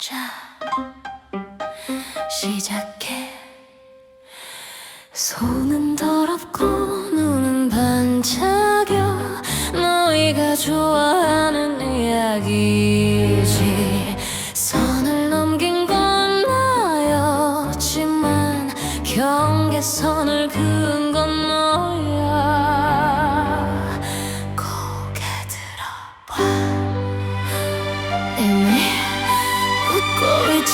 자 시작해. 손은 더럽고 눈은 반짝여. 너희가 좋아하는 이야기지. 선을 넘긴 건 나였지만 경계선을 그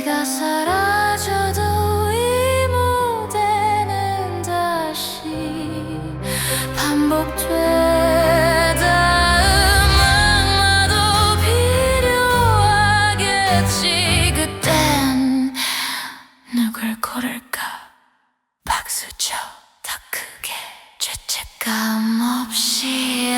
내가 사라져도 이 무대는 다시 반복되다. 악마도 필요하겠지. 그땐 누굴 고를까? 박수쳐. 더 크게 죄책감 없이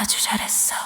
아주 잘했어